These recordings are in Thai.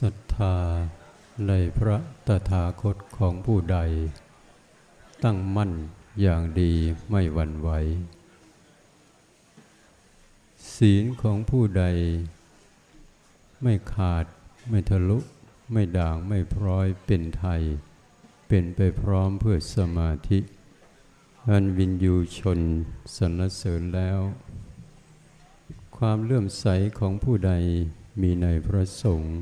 ศรัทธาในพระตถาคตของผู้ใด ตั้งมั่นอย่างดีไม่หวั่นไหว ศีลของผู้ใด ไม่ขาดไม่ทะลุ ไม่ด่างไม่พร้อยเป็นไทย เป็นไปพร้อมเพื่อสมาธิ อันวินยูชนสรรเสริญแล้ว ความเลื่อมใสของผู้ใดมีในพระสงฆ์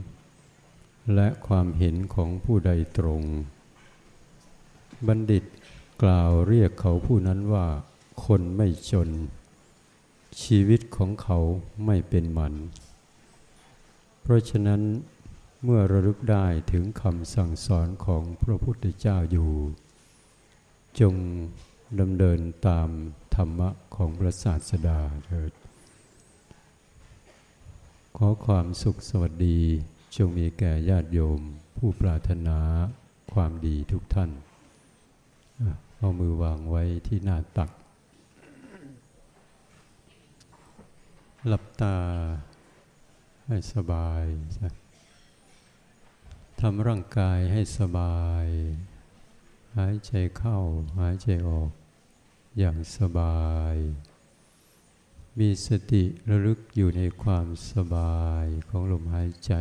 และความเห็นของผู้ใดตรง บัณฑิตกล่าวเรียกเขาผู้นั้นว่า คนไม่จน ชีวิตของเขาไม่เป็นหมัน เพราะฉะนั้นเมื่อระลึกได้ถึงคำสั่งสอนของพระพุทธเจ้าอยู่ จงดำเนินตามธรรมะของพระศาสดาเถิด ขอความสุขสวัสดี จงมีแก่ญาติโยมผู้ปรารถนาความดีทุกท่าน เอามือวางไว้ที่หน้าตัก หลับตาให้สบายทำร่างกายให้สบาย หายใจเข้าหายใจออกอย่างสบาย มีสติระลึกอยู่ในความสบายของลมหายใจ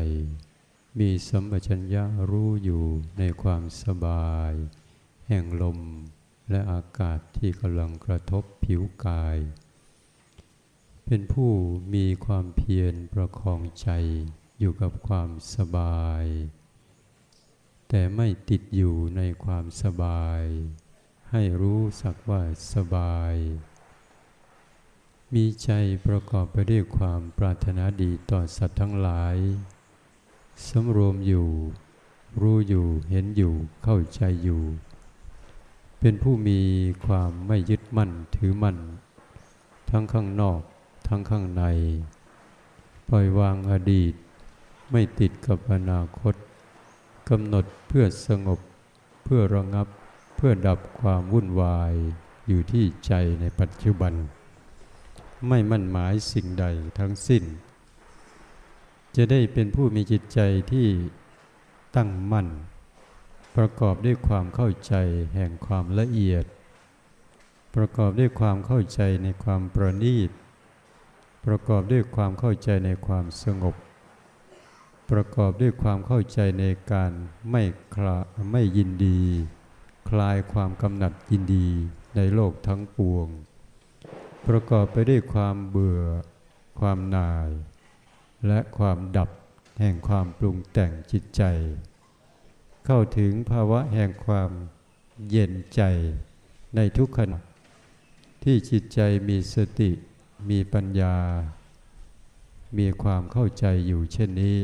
มีสัมปชัญญะรู้อยู่ในความสบาย แห่งลมและอากาศที่กำลังกระทบผิวกาย เป็นผู้มีความเพียรประคองใจอยู่กับความสบาย แต่ไม่ติดอยู่ในความสบาย ให้รู้สักว่าสบาย มีใจประกอบไปด้วยความปรารถนาดีต่อสัตว์ทั้งหลาย สำรวมอยู่ รู้อยู่ เห็นอยู่ เข้าใจอยู่ เป็นผู้มีความไม่ยึดมั่นถือมั่น ทั้งข้างนอก ทั้งข้างใน ปล่อยวางอดีต ไม่ติดกับอนาคต กำหนดเพื่อสงบ เพื่อระงับ เพื่อดับความวุ่นวาย อยู่ที่ใจในปัจจุบัน ไม่มั่นหมายสิ่งใดทั้งสิ้น จะได้เป็นผู้มีจิตใจที่ตั้งมั่น ประกอบด้วยความเข้าใจแห่งความละเอียด ประกอบด้วยความเข้าใจในความประณีต ประกอบด้วยความเข้าใจในความสงบ ประกอบด้วยความเข้าใจในการไม่คลาไม่ยินดี คลายความกำหนัดยินดีในโลกทั้งปวง ประกอบไปด้วยความเบื่อ ความนาย และความดับแห่งความปรุงแต่งจิตใจ เข้าถึงภาวะแห่งความเย็นใจในทุกขณะ ที่จิตใจมีสติมีปัญญา มีความเข้าใจอยู่เช่นนี้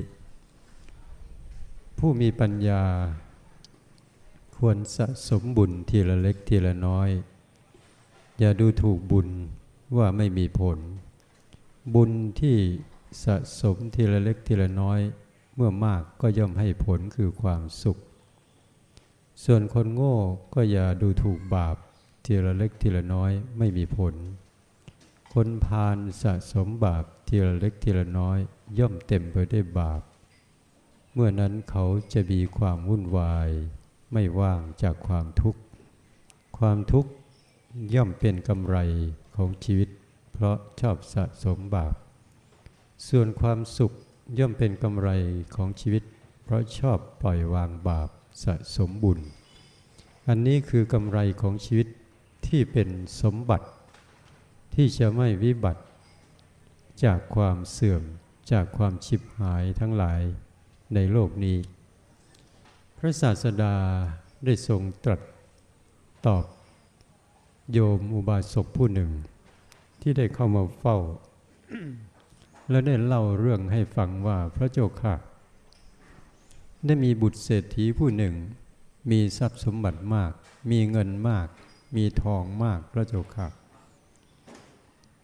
ผู้มีปัญญา ควรสะสมบุญทีละเล็กทีละน้อย อย่าดูถูกบุญ ว่าไม่มีผล บุญที่สะสมทีละเล็กทีละน้อย เมื่อมากก็ย่อมให้ผลคือความสุข ส่วนคนโง่ก็อย่าดูถูกบาปทีละเล็กทีละน้อยไม่มีผล คนพาลสะสมบาปทีละเล็กทีละน้อย ย่อมเต็มไปด้วยบาป เมื่อนั้นเขาจะมีความวุ่นวาย ไม่ว่างจากความทุกข์ ความทุกข์ย่อมเป็นกำไร ของชีวิต เพราะชอบสะสมบาป ส่วนความสุขย่อมเป็นกำไรของชีวิต เพราะชอบปล่อยวางบาปสะสมบุญ อันนี้คือกำไรของชีวิตที่เป็นสมบัติ ที่จะไม่วิบัติ จากความเสื่อมจากความชิบหายทั้งหลายในโลกนี้ พระศาสดาได้ทรงตรัสตอบ โยมอุบาสกผู้หนึ่ง ที่ได้เข้ามาเฝ้า แล้วได้เล่าเรื่องให้ฟังว่าพระเจ้าค่ะ ได้มีบุตรเศรษฐีผู้หนึ่ง มีทรัพย์สมบัติมาก มีเงินมาก มีทองมากพระเจ้าค่ะ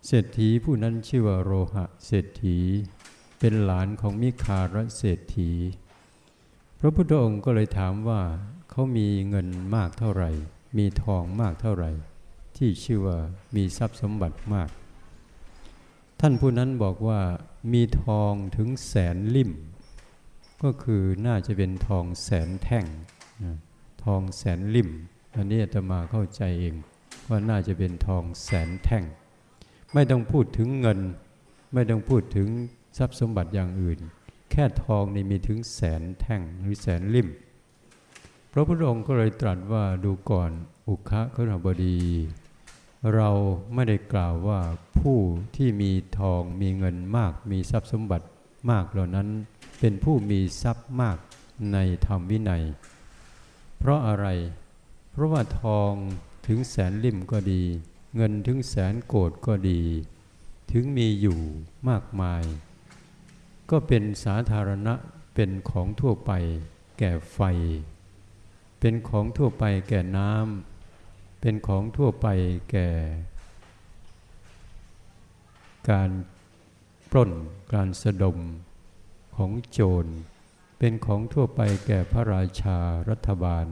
เศรษฐีผู้นั้นชื่อว่าโรหะเศรษฐี เป็นหลานของมิคารเศรษฐี พระพุทธองค์ก็เลยถามว่าเขามีเงินมากเท่าไหร่ มีทองมากเท่าไหร่ ที่ชื่อว่ามีทรัพย์สมบัติมาก ท่านผู้นั้นบอกว่ามีทองถึงแสนลิ่ม ก็คือน่าจะเป็นทองแสนแท่งนะทองแสนลิ่ม อันนี้อาตมาเข้าใจเองว่าน่าจะเป็นทองแสนแท่ง ไม่ต้องพูดถึงเงิน ไม่ต้องพูดถึงทรัพย์สมบัติอย่างอื่น แค่ทองนี่มีถึงแสนแท่งหรือแสนลิ่มพระพุทธองค์ก็เลยตรัสว่าดูก่อนอุคะขณบดี เราไม่ได้กล่าวว่าผู้ที่มีทองมีเงินมาก มีทรัพย์สมบัติมากเหล่านั้น เป็นผู้มีทรัพย์มากในธรรมวินัย เพราะอะไร เพราะว่าทองถึงแสนลิ่มก็ดี เงินถึงแสนโกดก็ดี ถึงมีอยู่มากมาย ก็เป็นสาธารณะเป็นของทั่วไปแก่ไฟ เป็นของทั่วไปแก่น้ำ เป็นของทั่วไปแก่ การปล้นการสะดมของโจร เป็นของทั่วไปแก่พระราชารัฐบาล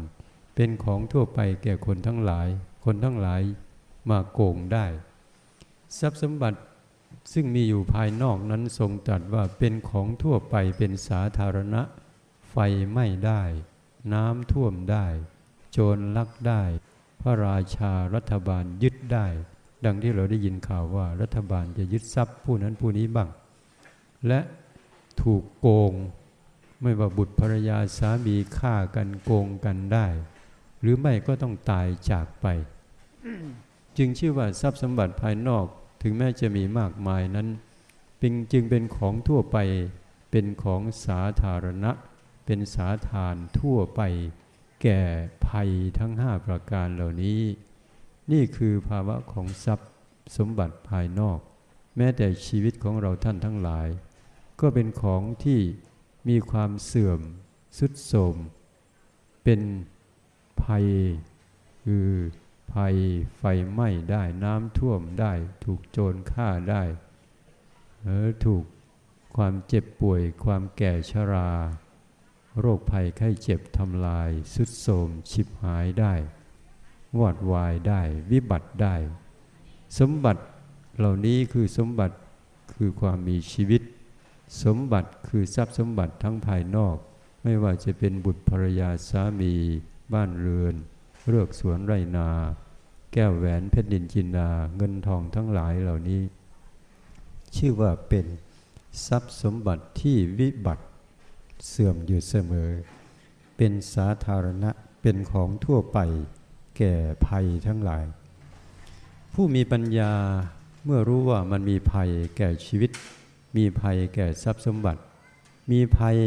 เป็นของทั่วไปแก่คนทั้งหลาย คนทั้งหลายมาโกงได้ ทรัพย์สมบัติซึ่งมีอยู่ภายนอกนั้นทรงตรัสว่าเป็นของทั่วไปเป็นสาธารณะ ไฟไหม้ได้ น้ำท่วมได้ โจรลักได้ พระราชารัฐบาลยึดได้ ดังที่เราได้ยินข่าวว่ารัฐบาลจะยึดทรัพย์ผู้นั้นผู้นี้บ้าง และถูกโกงไม่ว่าบุตรภรรยาสามีฆ่ากันโกงกันได้ หรือไม่ก็ต้องตายจากไป จึงชื่อว่าทรัพย์สมบัติภายนอกถึงแม้จะมีมากมายนั้นเป็นจึงเป็นของทั่วไปเป็นของสาธารณะ เป็นสาธารทั่วไป แก่ภัยทั้งห้าประการเหล่านี้ นี่คือภาวะของทรัพย์สมบัติภายนอก แม้แต่ชีวิตของเราท่านทั้งหลาย ก็เป็นของที่มีความเสื่อมสุดโทรมเป็นภัย คือภัยไฟไหม้ได้น้ำท่วมได้ ถูกโจรฆ่าได้หรือถูกความเจ็บป่วยความแก่ชรา โรคภัยไข้เจ็บทำลายสุดโทมฉิบหายได้วอดวายได้ วิบัติได้ สมบัติเหล่านี้คือสมบัติคือความมีชีวิต สมบัติคือทรัพย์สมบัติทั้งภายนอก ไม่ว่าจะเป็นบุตรภรรยาสามี บ้านเรือน เลือกสวนไรนา แก้วแหวนเพชรดินจินดาเงินทองทั้งหลายเหล่านี้ ชื่อว่าเป็นทรัพย์สมบัติที่วิบัติ เสื่อมอยู่เสมอ เป็นสาธารณะเป็นของทั่วไปแก่ภัยทั้งหลาย ผู้มีปัญญาเมื่อรู้ว่ามันมีภัยแก่ชีวิต มีภัยแก่ทรัพย์สมบัติ มีภัย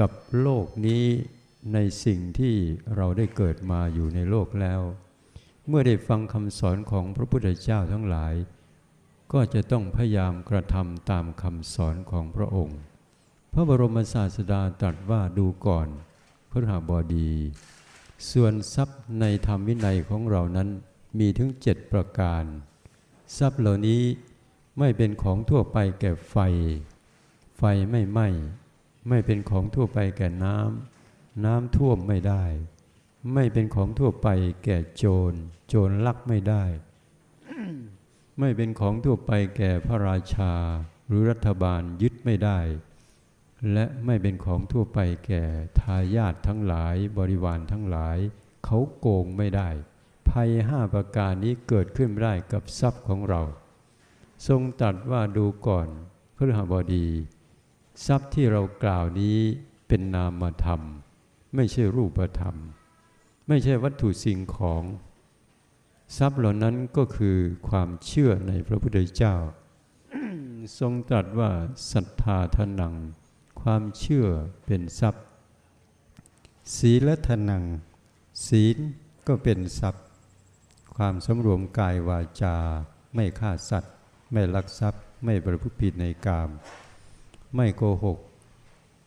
กับโลกนี้ในสิ่งที่เราได้เกิดมาอยู่ในโลกแล้ว เมื่อได้ฟังคำสอนของพระพุทธเจ้าทั้งหลาย ก็จะต้องพยายามกระทำตามคำสอนของพระองค์ ระบรมศาสดาตรัสว่าดูก่อนพระหาบดี ส่วนทรัพย์ในธรรมวินัยของเรานั้นมีถึงเจ็ดประการ ทรัพย์เหล่านี้ไม่เป็นของทั่วไปแก่ไฟ ไฟไม่ไหม้ไม่เป็นของทั่วไปแก่น้ำน้ำท่วมไม่ได้ ไม่เป็นของทั่วไปแก่โจร โจรลักไม่ได้ ไม่เป็นของทั่วไปแก่พระราชา หรือรัฐบาลยึดไม่ได้ และไม่เป็นของทั่วไปแก่ทายาททั้งหลายบริวารทั้งหลาย เขาโกงไม่ได้ ภัยห้าประการนี้เกิดขึ้นไม่ได้กับทรัพย์ของเรา ทรงตรัสว่าดูก่อนพฤหบดี ทรัพย์ที่เรากล่าวนี้เป็นนามธรรม ไม่ใช่รูปธรรม ไม่ใช่วัตถุสิ่งของ ทรัพย์เหล่านั้นก็คือความเชื่อในพระพุทธเจ้า ทรงตรัสว่าศรัทธาทนัง ความเชื่อเป็นทรัพย์ ศีลทนัง ศีลก็เป็นทรัพย์ ความสำรวมกายวาจา ไม่ฆ่าสัตว์ ไม่ลักทรัพย์ ไม่ประพฤติผิดในกาม ไม่โกหก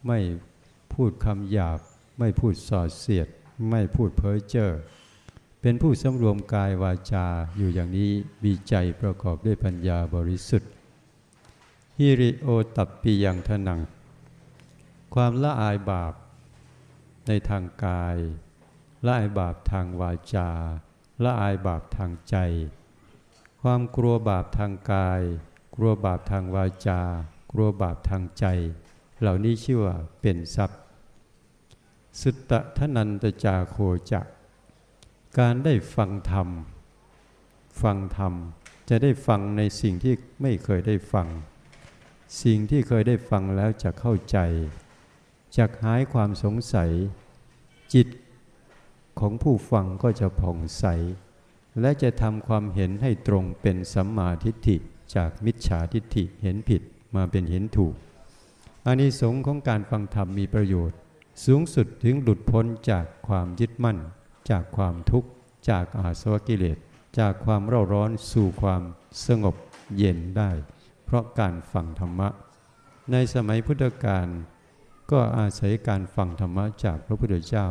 ไม่พูดคำหยาบ ไม่พูดส่อเสียด ไม่พูดเพ้อเจ้อเป็นผู้สำรวมกายวาจาอยู่อย่างนี้มีใจประกอบด้วยปัญญาบริสุทธิ์ฮิริโอตับปียังทนัง ความละอายบาปในทางกาย ละอายบาปทางวาจา ละอายบาปทางใจ ความกลัวบาปทางกาย กลัวบาปทางวาจา กลัวบาปทางใจ เหล่านี้ชื่อว่าเป็นทรัพย์ สุตตะทนันตจาโคจะการได้ฟังธรรม ฟังธรรม จะได้ฟังในสิ่งที่ไม่เคยได้ฟัง สิ่งที่เคยได้ฟังแล้วจะเข้าใจ จะหายความสงสัย จิตของผู้ฟังก็จะผ่องใส และจะทำความเห็นให้ตรงเป็นสัมมาทิฏฐิจากมิจฉาทิฏฐิเห็นผิดมาเป็นเห็นถูกอานิสงส์ของการฟังธรรมมีประโยชน์ สูงสุดถึงหลุดพ้นจากความยึดมั่น จากความทุกข์ จากอาสวะกิเลส จากความเร่าร้อนสู่ความสงบเย็นได้ เพราะการฟังธรรมะ ในสมัยพุทธกาล ก็อาศัยการฟังธรรมะจากพระพุทธเจ้า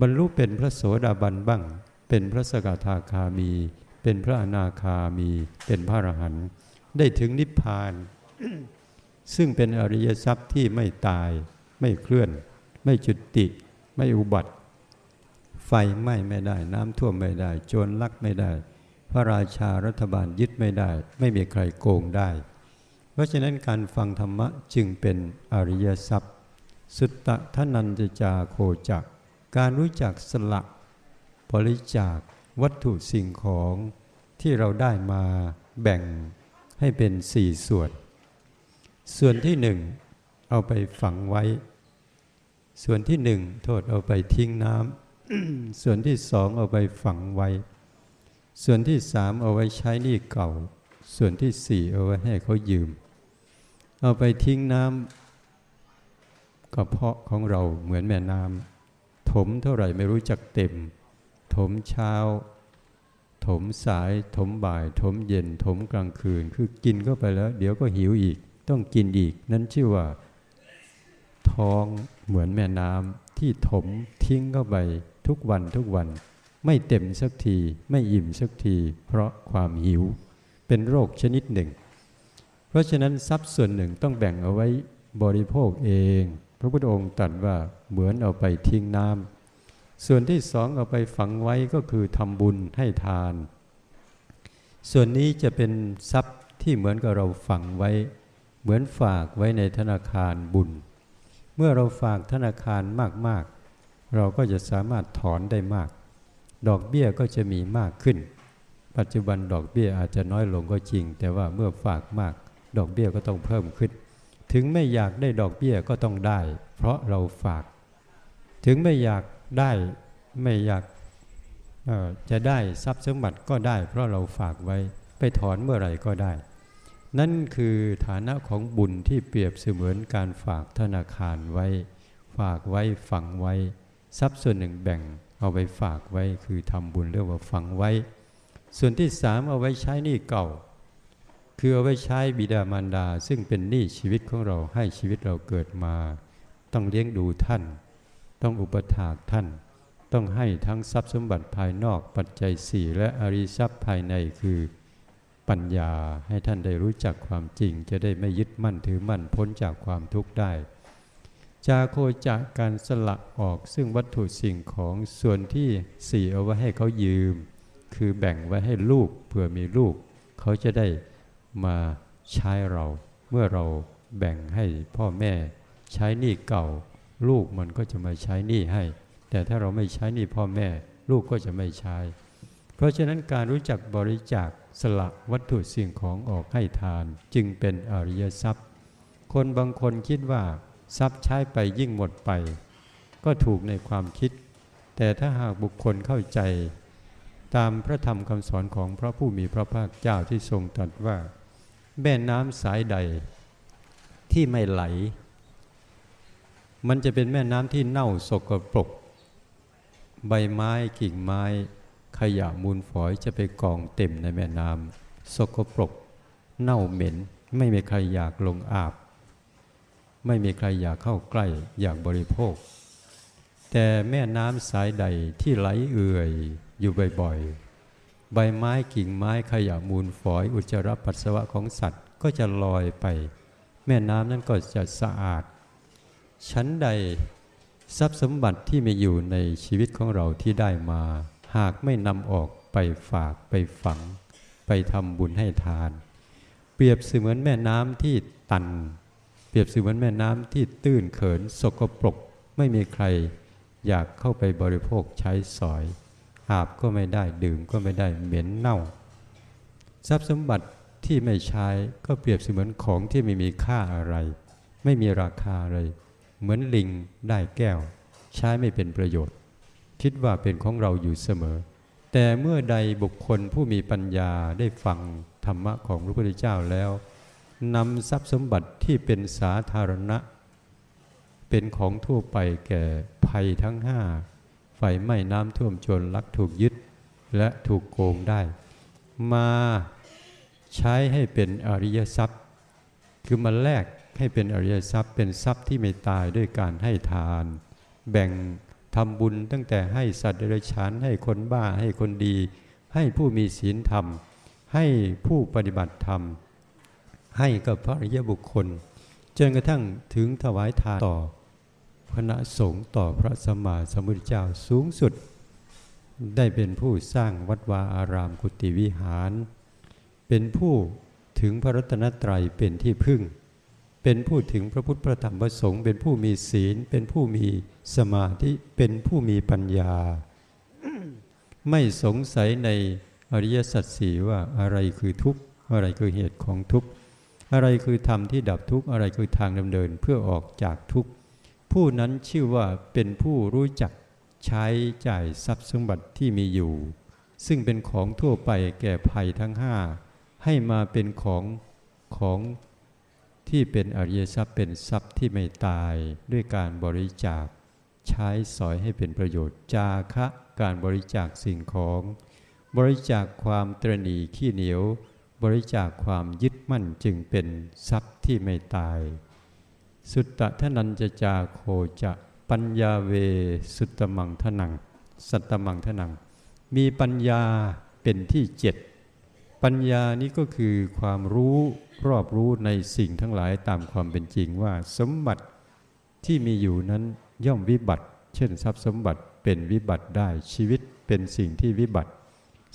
บรรลุเป็นพระโสดาบันบ้าง เป็นพระสกทาคามี เป็นพระอนาคามี เป็นพระอรหันต์ได้ถึงนิพพาน ซึ่งเป็นอริยทรัพย์ที่ไม่ตาย ไม่เคลื่อน ไม่จุดติ ไม่อุบัติ ไฟไหม้ไม่ได้ น้ำท่วมไม่ได้ โจรลักไม่ได้ พระราชารัฐบาลยึดไม่ได้ ไม่มีใครโกงได้ เพราะฉะนั้นการฟังธรรมะจึงเป็นอริยทรัพย์ สุตตะทนันจจาโคจัก การรู้จักสละบริจาควัตถุสิ่งของที่เราได้มาแบ่งให้เป็นสี่ส่วน ส่วนที่หนึ่งเอาไปฝังไว้ ส่วนที่หนึ่งโทษเอาไปทิ้งน้ำ ส่วนที่สองเอาไปฝังไว้ ส่วนที่สามเอาไว้ใช้หนี้เก่า ส่วนที่สี่เอาไว้ให้เขายืม เอาไปทิ้งน้ำ กระเพาะของเราเหมือนแม่น้ำถมเท่าไหร่ไม่รู้จักเต็ม ถมเช้า ถมสาย ถมบ่าย ถมเย็น ถมกลางคืน คือกินเข้าไปแล้ว เดี๋ยวก็หิวอีก ต้องกินอีก นั่นชื่อว่า ท้องเหมือนแม่น้ำที่ถมทิ้งเข้าไปทุกวันทุกวัน ไม่เต็มสักที ไม่อิ่มสักที เพราะความหิว เป็นโรคชนิดหนึ่ง เพราะฉะนั้นทรัพย์ส่วนหนึ่งต้องแบ่งเอาไว้บริโภคเอง พระพุทธองค์ตรัสว่าเหมือนเอาไปทิ้งน้ำส่วนที่สองเอาไปฝังไว้ก็คือทำบุญให้ทาน ส่วนนี้จะเป็นทรัพย์ที่เหมือนกับเราฝังไว้ เหมือนฝากไว้ในธนาคารบุญ เมื่อเราฝากธนาคารมากๆ เราก็จะสามารถถอนได้มาก ดอกเบี้ยก็จะมีมากขึ้น ปัจจุบันดอกเบี้ยอาจจะน้อยลงก็จริง แต่ว่าเมื่อฝากมาก ดอกเบี้ยก็ต้องเพิ่มขึ้น ถึงไม่อยากได้ดอกเบี้ยก็ต้องได้ เพราะเราฝาก ถึงไม่อยากได้ไม่อยากจะได้ทรัพย์สมบัติก็ได้ เพราะเราฝากไว้ไปถอนเมื่อไหร่ก็ได้ นั่นคือฐานะของบุญที่เปรียบเสมือนการฝากธนาคารไว้ ฝากไว้ฝังไว้ ทรัพย์ส่วนหนึ่งแบ่งเอาไปฝากไว้คือทำบุญเรียกว่าฝังไว้ ส่วนที่สามเอาไว้ใช้นี่เก่า คือเอาไว้ใช้บิดามารดา ซึ่งเป็นหนี้ชีวิตของเราให้ชีวิตเราเกิดมา ต้องเลี้ยงดูท่าน ต้องอุปถากท่าน ต้องให้ทั้งทรัพย์สมบัติภายนอกปัจจัยสี่และอริทรัพย์ภายในคือปัญญาให้ท่านได้รู้จักความจริง จะได้ไม่ยึดมั่นถือมั่นพ้นจากความทุกข์ได้ จาโคจากการสละออกซึ่งวัตถุสิ่งของส่วนที่สี่เอาไว้ให้เขายืม คือแบ่งไว้ให้ลูกเผื่อมีลูก เขาจะได้ มาใช้เรา เมื่อเราแบ่งให้พ่อแม่ใช้หนี้เก่า ลูกมันก็จะมาใช้หนี้ให้ แต่ถ้าเราไม่ใช้หนี้พ่อแม่ ลูกก็จะไม่ใช้ เพราะฉะนั้นการรู้จักบริจาคสละวัตถุสิ่งของออกให้ทาน จึงเป็นอริยทรัพย์ คนบางคนคิดว่าทรัพย์ใช้ไปยิ่งหมดไป ก็ถูกในความคิด แต่ถ้าหากบุคคลเข้าใจ ตามพระธรรมคำสอนของพระผู้มีพระภาคเจ้าที่ทรงตรัสว่า แม่น้ำสายใดที่ไม่ไหล มันจะเป็นแม่น้ำที่เน่าสกปรก ใบไม้กิ่งไม้ ขยะมูลฝอยจะไปกองเต็มในแม่น้ำสกปรก เน่าเหม็น ไม่มีใครอยากลงอาบ ไม่มีใครอยากเข้าใกล้อยากบริโภค แต่แม่น้ำสายใดที่ไหลเอื่อยอยู่บ่อยๆ ใบไม้กิ่งไม้ขยะมูลฝอยอุจจาระปัสสาวะของสัตว์ก็จะลอยไป แม่น้ำนั้นก็จะสะอาด ชั้นใดทรัพย์สมบัติที่มีอยู่ในชีวิตของเราที่ได้มา หากไม่นำออกไปฝากไปฝัง ไปทำบุญให้ทาน เปรียบเสมือนแม่น้ำที่ตัน เปรียบเสมือนแม่น้ำที่ตื้นเขินสกปรกไม่มีใครอยากเข้าไปบริโภคใช้สอย อาบก็ไม่ได้ดื่มก็ไม่ได้เหม็นเน่า ทรัพย์สมบัติที่ไม่ใช้ก็เปรียบเสมือนของที่ไม่มีค่าอะไร ไม่มีราคาเลย เหมือนลิงได้แก้ว ใช้ไม่เป็นประโยชน์ คิดว่าเป็นของเราอยู่เสมอ แต่เมื่อใดบุคคลผู้มีปัญญาได้ฟังธรรมะของพระพุทธเจ้าแล้วนำทรัพย์สมบัติที่เป็นสาธารณะ เป็นของทั่วไปแก่ภัยทั้งห้า ไฟไหม้น้ำท่วมโจรลักถูกยึดและถูกโกงได้ มาใช้ให้เป็นอริยทรัพย์ คือมาแลกให้เป็นอริยทรัพย์ เป็นทรัพย์ที่ไม่ตายด้วยการให้ทาน แบ่งทำบุญตั้งแต่ให้สัตว์เดรัจฉานให้คนบ้าให้คนดี ให้ผู้มีศีลธรรม ให้ผู้ปฏิบัติธรรม ให้กับพระอริยบุคคลจนกระทั่งถึงถวายทานต่อ คณะสงฆ์ต่อพระสมมาสมุทธเจ้าสูงสุด ได้เป็นผู้สร้างวัดวาอารามกุฏิวิหาร เป็นผู้ถึงพระรัตนตรัยเป็นที่พึ่ง เป็นผู้ถึงพระพุทธพระธรรมพระสงฆ์เป็นผู้มีศีล เป็นผู้มีสมาธิเป็นผู้มีปัญญา ไม่สงสัยในอริยสัจสี่ว่าอะไรคือทุกข์อะไรคือเหตุของทุกข์อะไรคือธรรมที่ดับทุกข์อะไรคือทางดำเนินเพื่อออกจากทุกข์ ผู้นั้นชื่อว่าเป็นผู้รู้จักใช้จ่ายทรัพย์สมบัติที่มีอยู่ ซึ่งเป็นของทั่วไปแก่ภัยทั้งห้าให้มาเป็นของของที่เป็นอริยทรัพย์เป็นทรัพย์ที่ไม่ตายด้วยการบริจาค ใช้สอยให้เป็นประโยชน์จาคะการบริจาคสิ่งของ บริจาคความตรณีขี้เหนียว บริจาคความยึดมั่นจึงเป็นทรัพย์ที่ไม่ตาย สุตตะทนันจจาโคจะปัญญาเวสุตตมังทนัง สัตตมังทนัง มีปัญญาเป็นที่เจ็ดปัญญานี้ก็คือความรู้รอบรู้ในสิ่งทั้งหลายตามความเป็นจริงว่าสมบัติที่มีอยู่นั้นย่อมวิบัติ เช่นทรัพย์สมบัติเป็นวิบัติได้ชีวิตเป็นสิ่งที่วิบัติ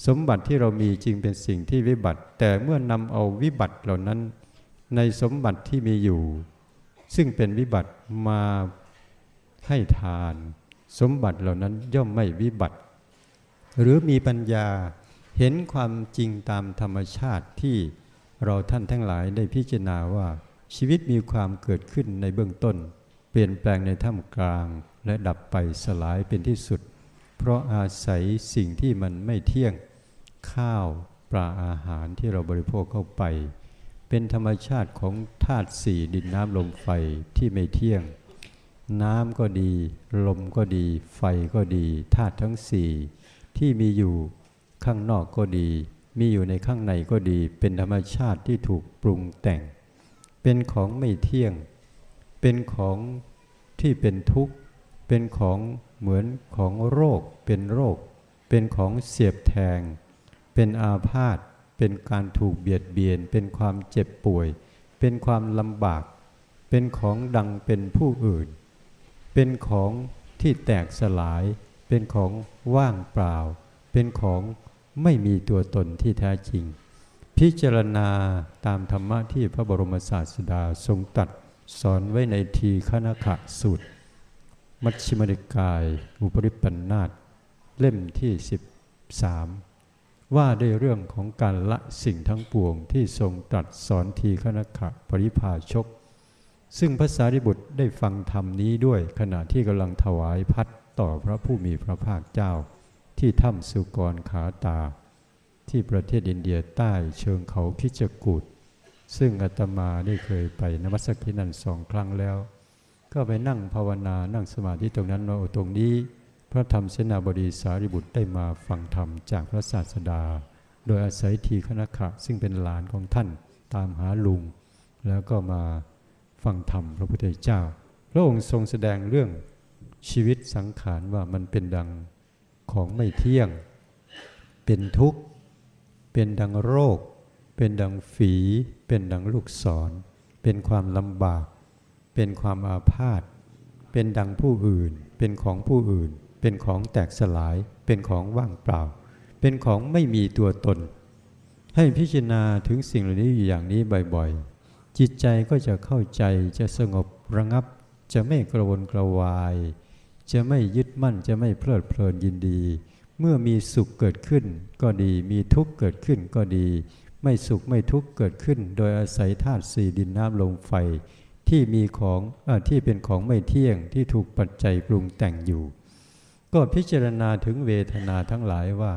สมบัติที่เรามีจริงเป็นสิ่งที่วิบัติ แต่เมื่อนำเอาวิบัติเหล่านั้น ในสมบัติที่มีอยู่ ซึ่งเป็นวิบัติมาให้ทาน สมบัติเหล่านั้นย่อมไม่วิบัติ หรือมีปัญญาเห็นความจริงตามธรรมชาติที่เราท่านทั้งหลายได้พิจารณาว่าชีวิตมีความเกิดขึ้นในเบื้องต้น เปลี่ยนแปลงในท่ามกลาง และดับไปสลายเป็นที่สุด เพราะอาศัยสิ่งที่มันไม่เที่ยงข้าวปลาอาหารที่เราบริโภคเข้าไป เป็นธรรมชาติของธาตุสี่ดินน้ำลมไฟที่ไม่เที่ยง น้ำก็ดี ลมก็ดี ไฟก็ดีธาตุทั้งสี่ที่มีอยู่ข้างนอกก็ดี มีอยู่ในข้างในก็ดี เป็นธรรมชาติที่ถูกปรุงแต่ง เป็นของไม่เที่ยง เป็นของที่เป็นทุกข์ เป็นของเหมือนของโรค เป็นโรค เป็นของเสียบแทง เป็นอาพาธ เป็นการถูกเบียดเบียน เป็นความเจ็บป่วย เป็นความลำบาก เป็นของดังเป็นผู้อื่น เป็นของที่แตกสลาย เป็นของว่างเปล่า เป็นของไม่มีตัวตนที่แท้จริง พิจารณาตามธรรมะที่พระบรมศาสดาทรงตรัสสอนไว้ในทีฆนขะสูตร มัชฌิมนิกาย อุปริปันธาตเล่มที่ 13 ว่าด้วยเรื่องของการละสิ่งทั้งปวงที่ทรงตรัสสอนทีฆนขะปริภาชก ซึ่งพระสารีบุตรได้ฟังธรรมนี้ด้วยขณะที่กำลังถวายพัดต่อพระผู้มีพระภาคเจ้า ที่ถ้ำสุกรขาตา ที่ประเทศอินเดียใต้เชิงเขาคิจกูดซึ่งอาตมาได้เคยไปนมัสกินันสองครั้งแล้ว ก็ไปนั่งภาวนานั่งสมาธิตรงนั้นว่าตรงนี้ พระธรรมเสนาบดีสารีบุตรได้มาฟังธรรมจากพระศาสดา โดยอาศัยทีคณะขะซึ่งเป็นหลานของท่านตามหาลุง แล้วก็มาฟังธรรมพระพุทธเจ้า พระองค์ทรงแสดงเรื่องชีวิตสังขารว่ามันเป็นดังของไม่เที่ยง เป็นทุกข์ เป็นดังโรค เป็นดังฝี เป็นดังลูกศร เป็นความลำบาก เป็นความอาพาธ เป็นดังผู้อื่น เป็นของผู้อื่น เป็นของแตกสลาย เป็นของว่างเปล่า เป็นของไม่มีตัวตน ให้พิจารณาถึงสิ่งเหล่านี้อยู่อย่างนี้บ่อยๆ จิตใจก็จะเข้าใจจะสงบระงับ จะไม่กระวนกระวาย จะไม่ยึดมั่นจะไม่เพลิดเพลินยินดี เมื่อมีสุขเกิดขึ้นก็ดี มีทุกข์เกิดขึ้นก็ดี ไม่สุขไม่ทุกข์เกิดขึ้น โดยอาศัยธาตุสี่ดินน้ำลมไฟที่มีของอที่เป็นของไม่เที่ยงที่ถูกปัจจัยปรุงแต่งอยู่ ก็พิจารณาถึงเวทนาทั้งหลายว่า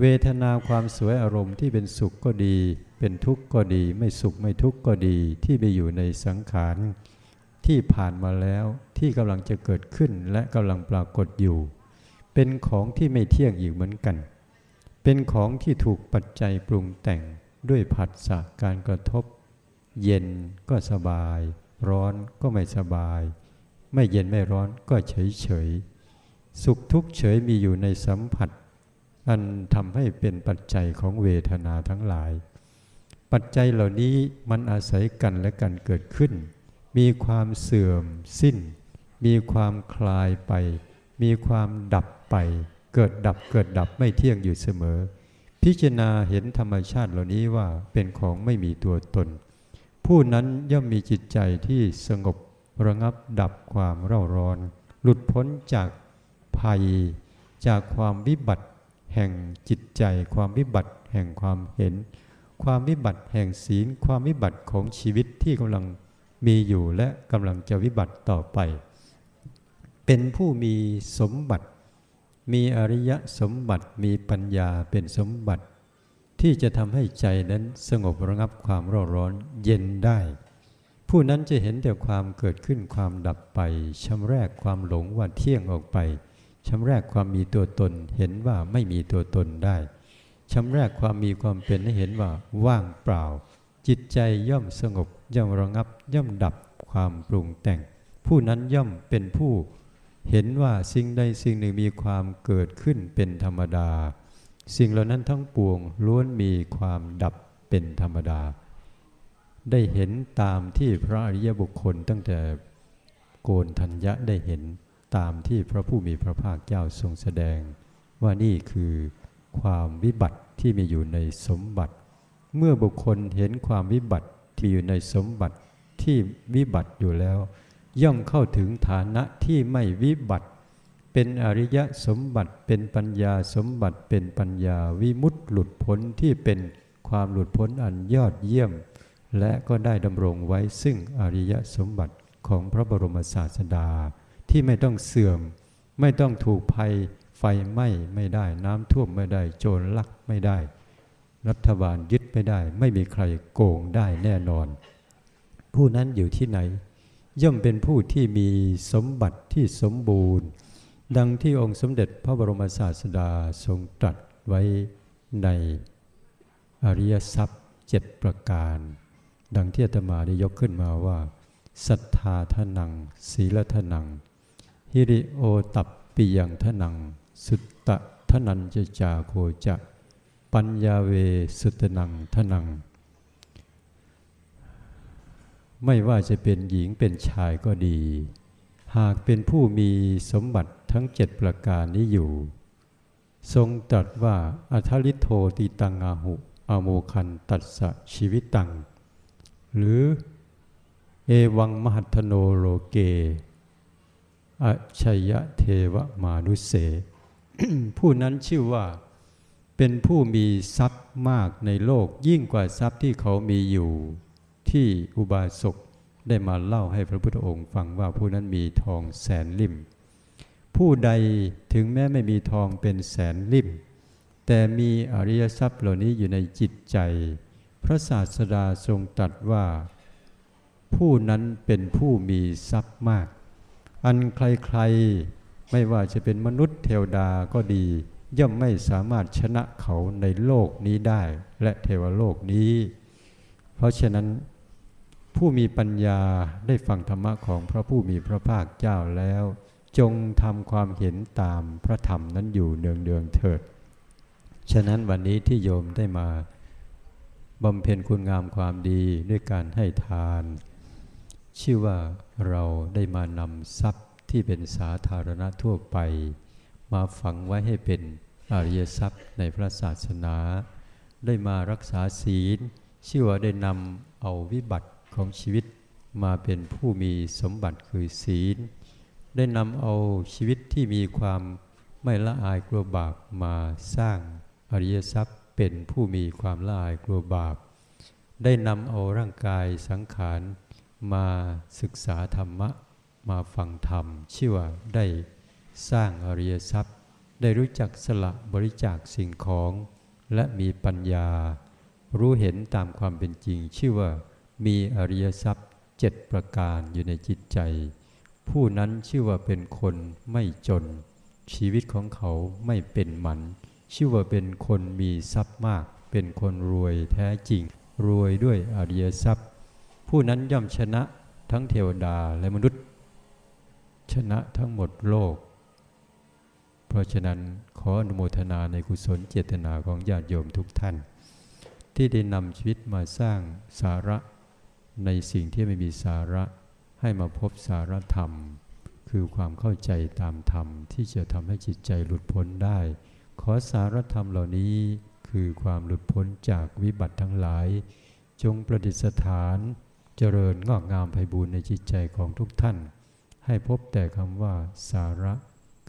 เวทนาความสวยอารมณ์ที่เป็นสุขก็ดี เป็นทุกข์ก็ดี ไม่สุขไม่ทุกข์ก็ดีที่ไปอยู่ในสังขารที่ผ่านมาแล้วที่กำลังจะเกิดขึ้นและกำลังปรากฏอยู่ เป็นของที่ไม่เที่ยงอีกเหมือนกัน เป็นของที่ถูกปัจจัยปรุงแต่งด้วยผัสสะการกระทบ เย็นก็สบาย ร้อนก็ไม่สบาย ไม่เย็นไม่ร้อนก็เฉยเฉย สุขทุกข์เฉยมีอยู่ในสัมผัส อันทำให้เป็นปัจจัยของเวทนาทั้งหลาย ปัจจัยเหล่านี้มันอาศัยกันและกันเกิดขึ้น มีความเสื่อมสิ้น มีความคลายไป มีความดับไป เกิดดับเกิดดับไม่เที่ยงอยู่เสมอ พิจารณาเห็นธรรมชาติเหล่านี้ว่าเป็นของไม่มีตัวตน ผู้นั้นย่อมมีจิตใจที่สงบระงับดับความเร่าร้อน หลุดพ้นจาก ภัย จากความวิบัติแห่งจิตใจ ความวิบัติแห่งความเห็น ความวิบัติแห่งศีล ความวิบัติของชีวิตที่กำลังมีอยู่และกำลังจะวิบัติต่อไป เป็นผู้มีสมบัติ มีอริยสมบัติมีปัญญาเป็นสมบัติ ที่จะทำให้ใจนั้นสงบระงับความร้อนร้อนเย็นได้ ผู้นั้นจะเห็นแต่ความเกิดขึ้นความดับไปชำแรกความหลงว่าเที่ยงออกไป ชำแรกความมีตัวตนเห็นว่าไม่มีตัวตนได้ชำแรกความมีความเป็นให้เห็นว่าว่างเปล่า จิตใจย่อมสงบ ย่อมระงับ ย่อมดับความปรุงแต่ง ผู้นั้นย่อมเป็นผู้ เห็นว่าสิ่งใดสิ่งหนึ่งมีความเกิดขึ้นเป็นธรรมดา สิ่งเหล่านั้นทั้งปวงล้วนมีความดับเป็นธรรมดา ได้เห็นตามที่พระอริยบุคคลตั้งแต่โกนทัญญะได้เห็น ตามที่พระผู้มีพระภาคเจ้าทรงแสดง ว่านี่คือความวิบัติที่มีอยู่ในสมบัติ เมื่อบุคคลเห็นความวิบัติที่อยู่ในสมบัติที่วิบัติอยู่แล้ว ย่อมเข้าถึงฐานะที่ไม่วิบัติ เป็นอริยสมบัติเป็นปัญญาสมบัติเป็นปัญญาวิมุตติหลุดพ้นที่เป็นความหลุดพ้นอันยอดเยี่ยม และก็ได้ดำรงไว้ซึ่งอริยสมบัติของพระบรมศาสดา ที่ไม่ต้องเสื่อม ไม่ต้องถูกภัยไฟไหม้ไม่ได้น้ำท่วมไม่ได้ โจรลักไม่ได้ รัฐบาลยึดไม่ได้ ไม่มีใครโกงได้แน่นอน ผู้นั้นอยู่ที่ไหน ย่อมเป็นผู้ที่มีสมบัติที่สมบูรณ์ ดังที่องค์สมเด็จพระบรมศาสดาทรงตรัสไว้ในอริยทรัพย์เจ็ดประการ ดังที่อาตมาได้ยกขึ้นมาว่าศรัทธาทนัง ศีลทนัง ฮิริโอตับปิยังทนัง สุตตะทนันจะจาโคจะ ปัญญาเวสุตนังทนัง ไม่ว่าจะเป็นหญิงเป็นชายก็ดี หากเป็นผู้มีสมบัติทั้งเจ็ดประการนี้อยู่ ทรงตรัสว่าอัทลิโทติตังอาหุ อโมคันตัสสะชีวิตตัง หรือเอวังมหัตโนโลเก อชัยเทวมานุเส ผู้นั้นชื่อว่าเป็นผู้มีทรัพย์มากในโลกยิ่งกว่าทรัพย์ที่เขามีอยู่ที่อุบาสกได้มาเล่าให้พระพุทธองค์ฟังว่าผู้นั้นมีทองแสนลิ่ม ผู้ใดถึงแม้ไม่มีทองเป็นแสนลิ่ม แต่มีอริยทรัพย์เหล่านี้อยู่ในจิตใจ พระศาสดาทรงตรัสว่า ผู้นั้นเป็นผู้มีทรัพย์มาก อันใครๆ ไม่ว่าจะเป็นมนุษย์เทวดาก็ดี ย่อมไม่สามารถชนะเขาในโลกนี้ได้ และเทวโลกนี้ เพราะฉะนั้นผู้มีปัญญาได้ฟังธรรมะของพระผู้มีพระภาคเจ้าแล้ว จงทำความเห็นตามพระธรรมนั้นอยู่เนืองเดืองเถิด ฉะนั้นวันนี้ที่โยมได้มาบำเพ็ญคุณงามความดีด้วยการให้ทาน ชื่อว่าเราได้มานำทรัพย์ที่เป็นสาธารณะทั่วไป มาฝังไว้ให้เป็นอริยทรัพย์ในพระศาสนา ได้มารักษาศีล ชื่อว่าได้นำเอาวิบัติของชีวิตมาเป็นผู้มีสมบัติคือศีล ได้นำเอาชีวิตที่มีความไม่ละอายกลัวบาปมาสร้างอริยทรัพย์เป็นผู้มีความละอายกลัวบาป ได้นำเอาร่างกายสังขาร มาศึกษาธรรมะ มาฟังธรรม ชื่อว่าได้สร้างอริยทรัพย์ ได้รู้จักสละบริจาคสิ่งของ และมีปัญญา รู้เห็นตามความเป็นจริง ชื่อว่ามีอริยทรัพย์เจ็ดประการอยู่ในจิตใจ ผู้นั้นชื่อว่าเป็นคนไม่จน ชีวิตของเขาไม่เป็นหมัน ชื่อว่าเป็นคนมีทรัพย์มาก เป็นคนรวยแท้จริง รวยด้วยอริยทรัพย์ ผู้นั้นย่อมชนะทั้งเทวดาและมนุษย์ ชนะทั้งหมดโลก เพราะฉะนั้นขออนุโมทนาในกุศลเจตนาของญาติโยมทุกท่าน ที่ได้นำชีวิตมาสร้างสาระในสิ่งที่ไม่มีสาระให้มาพบสารธรรม คือความเข้าใจตามธรรม ที่จะทำให้จิตใจหลุดพ้นได้ ขอสารธรรมเหล่านี้คือความหลุดพ้นจากวิบัติทั้งหลาย จงประดิษฐาน เจริญงอกงามไพบูรณ์ในจิตใจของทุกท่าน ให้พบแต่คำว่าสาระ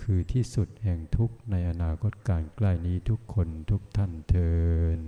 คือที่สุดแห่งทุกข์ในอนาคตการใกล้นี้ทุกคนทุกท่านเทิน